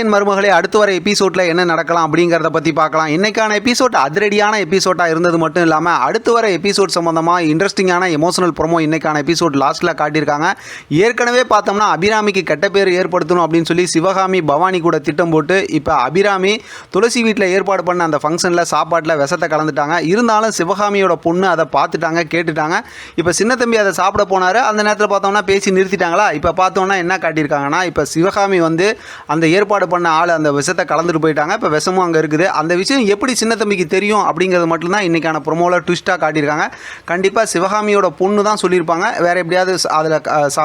என் மருமகளே அடுத்து வர எபிசோடில் என்ன நடக்கலாம் அப்படிங்கிறத பற்றி பார்க்கலாம். இன்னைக்கான எபிசோட் அதிரடியான எபிசோட்டாக இருந்தது மட்டும் இல்லாமல் அடுத்து வர எபிசோட் சம்மந்தமாக இன்ட்ரெஸ்டிங்கான எமோஷனல் ப்ரோமோ இன்னைக்கான எபிசோட் லாஸ்ட்டில் காட்டியிருக்காங்க. ஏற்கனவே பார்த்தோம்னா அபிராமிக்கு கெட்ட பேர் ஏற்படுத்தணும் அப்படின்னு சொல்லி சிவகாமி பவானி கூட திட்டம் போட்டு இப்போ அபிராமி துளசி வீட்டில் ஏற்பாடு பண்ண அந்த ஃபங்க்ஷனில் சாப்பாட்டில் விஷத்தை கலந்துட்டாங்க. இருந்தாலும் சிவகாமியோட பொண்ணு அதை பார்த்துட்டாங்க கேட்டுட்டாங்க. இப்போ சின்ன தம்பி அதை சாப்பிட போனார். அந்த நேரத்தில் பார்த்தோம்னா பேசி நிறுத்திட்டாங்களா? இப்போ பார்த்தோம்னா என்ன காட்டியிருக்காங்கன்னா இப்போ சிவகாமி வந்து அந்த ஏற்பாடு பண்ண ஆள் அந்த விஷத்தை கலந்துட்டு போயிட்டாங்க. இப்போ விஷமும் அங்கே இருக்குது. அந்த விஷயம் எப்படி சின்ன தம்பிக்கு தெரியும் அப்படிங்கிறது மட்டும்தான் இன்றைக்கான ப்ரொமோவில் ட்விஸ்ட்டாக காட்டியிருக்காங்க. கண்டிப்பாக சிவகாமியோட பொண்ணு தான் சொல்லியிருப்பாங்க. வேறு எப்படியாவது அதில்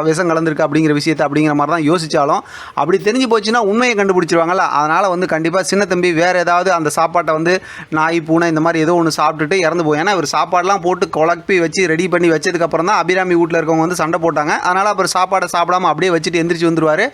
விஷம் கலந்துருக்கு அப்படிங்கிற விஷயத்தை அப்படிங்கிற மாதிரி தான் யோசித்தாலும் அப்படி தெரிஞ்சு போச்சுன்னா உண்மையை கண்டுபிடிச்சிருவாங்கல்ல. அதனால் வந்து கண்டிப்பாக சின்ன தம்பி வேறு ஏதாவது அந்த சாப்பாட்டை வந்து நாய் பூனை இந்த மாதிரி ஏதோ ஒன்று சாப்பிட்டுட்டு இறந்து போய் ஏன்னா இவர் சாப்பாடெலாம் போட்டு குழப்பி வச்சு ரெடி பண்ணி வச்சதுக்கப்புறம் தான் அபிராமி வீட்டில் இருக்கவங்க வந்து சண்டை போட்டாங்க. அதனால் அப்புறம் சாப்பாடை சாப்பிடாம அப்படியே வச்சுட்டு எந்திரிச்சு வந்துருவார்.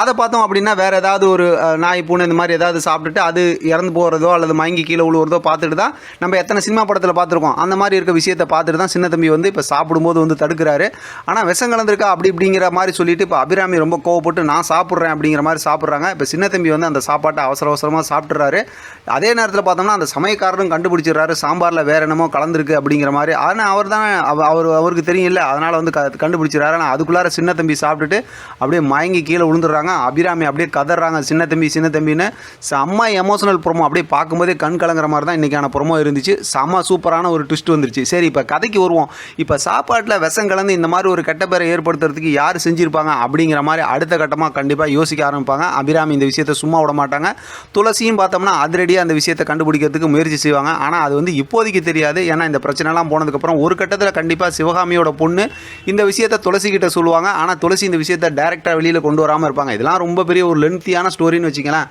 அதை பார்த்தோம் அப்படின்னா வேறு ஏதாவது ஒரு ஒரு நாய் பூனை இந்த மாதிரி ஏதாவது சாப்பிட்டுட்டு அது இறந்து போகிறதோ அல்லது மயங்கி கீழே விழுவுறதோ பார்த்துட்டு தான் நம்ம எத்தனை சினிமா படத்தில் பார்த்துருக்கோம். அந்த மாதிரி இருக்க விஷயத்தை பார்த்துட்டு தான் சின்ன தம்பி வந்து இப்போ சாப்பிடும்போது வந்து தடுக்கிறாரு. ஆனால் விஷம் கலந்துருக்கா அப்படி இப்படிங்கிற மாதிரி சொல்லிட்டு இப்போ அபிராமி ரொம்ப கோவப்பட்டு நான் சாப்பிட்றேன் அப்படிங்கிற மாதிரி சாப்பிட்றாங்க. இப்போ சின்ன தம்பி வந்து அந்த சாப்பாட்டை அவசர அவசரமாக சாப்பிட்றாரு அதே நேரத்தில் பார்த்தோம்னா அந்த சமயக்காரரும் கண்டுபிடிச்சிடுறாரு. சாம்பாரில் வேற என்னமோ கலந்துருக்கு அப்படிங்கிற மாதிரி. ஆனால் அவர் தான் அவர் அவருக்கு தெரியும் இல்லை அதனால் வந்து க கண்டுபிடிச்சிடுறாரு. ஆனால் அதுக்குள்ளார சின்ன தம்பி சாப்பிட்டுட்டு அப்படியே மயங்கி கீழே விழுந்துடுறாங்க அபிராமி அப்படியே கதறாங்க. சின்ன தம்பி சின்ன தம்பின்னு செம்ம எமோஷனல் ப்ரொமோ அப்படியே பார்க்கும்போதே கண் கலங்குற மாதிரி தான் இன்றைக்கான ப்ரொமோ இருந்துச்சு. செம்ம சூப்பரான ஒரு ட்விஸ்ட் வந்துருச்சு. சரி இப்போ கதைக்கு வருவோம். இப்போ சாப்பாட்டில் விஷம் கலந்து இந்த மாதிரி ஒரு கெட்ட பேரை ஏற்படுத்துறதுக்கு யார் செஞ்சுருப்பாங்க அப்படிங்கிற மாதிரி அடுத்த கட்டமாக கண்டிப்பாக யோசிக்க ஆரம்பிப்பாங்க. அபிராமி இந்த விஷயத்தை சும்மா விட மாட்டாங்க. துளசியும் பார்த்தோம்னா அதிரடியாக அந்த விஷயத்தை கண்டுபிடிக்கிறதுக்கு முயற்சி செய்வாங்க. ஆனால் அது வந்து இப்போதைக்கு தெரியாது. ஏன்னா இந்த பிரச்சனைலாம் போனதுக்கப்புறம் ஒரு கட்டத்தில் கண்டிப்பாக சிவகாமியோட பொண்ணு இந்த விஷயத்தை துளசி கிட்ட சொல்லுவாங்க. ஆனால் துளசி இந்த விஷயத்தை டேரெக்டாக வெளியில் கொண்டு வராமல் இருப்பாங்க. இதெல்லாம் ரொம்ப பெரிய ஒரு லென்த்தியான ஸ்டோரின்னு வச்சுக்கலாம்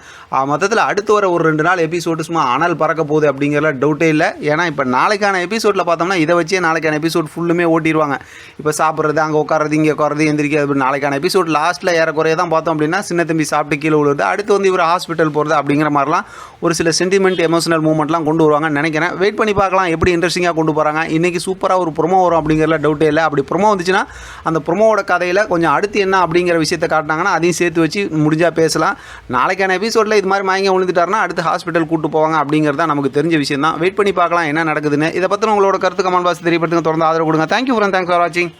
மொத்தத்தில் அடுத்து வர ஒரு ரெண்டு நாள் எபிசோடு சும்மா அனல் பறக்க போகுது அப்படிங்கிறல டவுட்டே இல்லை. ஏன்னா இப்போ நாளைக்கான எபிசோடில் பார்த்தோம்னா இதை வச்சே நாளைக்கான எபிசோட் ஃபுல்லுமே ஓட்டிடுவாங்க இப்போ சாப்பிட்றது அங்கே உட்காரது இங்கே உட்காறது எந்திரிக்கிறது நாளைக்கான எபிசோட் லாஸ்ட்டில் ஏறக்குறைய தான் பார்த்தோம் அப்படின்னா சின்ன தம்பி சாப்பிட்டு கீழே விழுது அடுத்து வந்து இவர் ஹாஸ்பிட்டல் போகிறது அப்படிங்கிற மாதிரிலாம் ஒரு சில சென்டிமெண்ட் எமோஷனல் மூமெண்ட்லாம் கொண்டு வருவாங்கன்னு நினைக்கிறேன். வெயிட் பண்ணி பார்க்கலாம் எப்படி இன்ட்ரெஸ்டிங்காக கொண்டு போகிறாங்க இன்றைக்கி சூப்பராக ஒரு ப்ரொமோ வரும் அப்படிங்கிறல டவுட்டே இல்லை. அப்படி ப்ரொமோ வந்துச்சுன்னா அந்த ப்ரொமோவோட கதையில் கொஞ்சம் அடுத்து என்ன அப்படிங்கிற விஷயத்தை காட்டினாங்கன்னா அதையும் சேர்த்து வச்சு முடிஞ்சால் பேசலாம். நாளைக்கான எபிசோடில் இது மாதிரி மயங்க விழுந்துட்டாருன்னா அடுத்து ஹாஸ்பிட்டல் கூட்டு போவாங்க அப்படிங்கிறது தான் நமக்கு தெரிஞ்ச விஷயம் தான் வெயிட் பண்ணி பார்க்கலாம் என்ன நடக்குதுன்னு. இதை பற்றி உங்களோட கருத்து கமெண்ட் பாக்ஸ் தெரியப்படுத்துங்க. தொடர்ந்து ஆதரவு கொடுங்க. தேங்க்யூ ஃப்ரெண்ட் தேங்க்ஸ் ஃபார் வாட்சிங்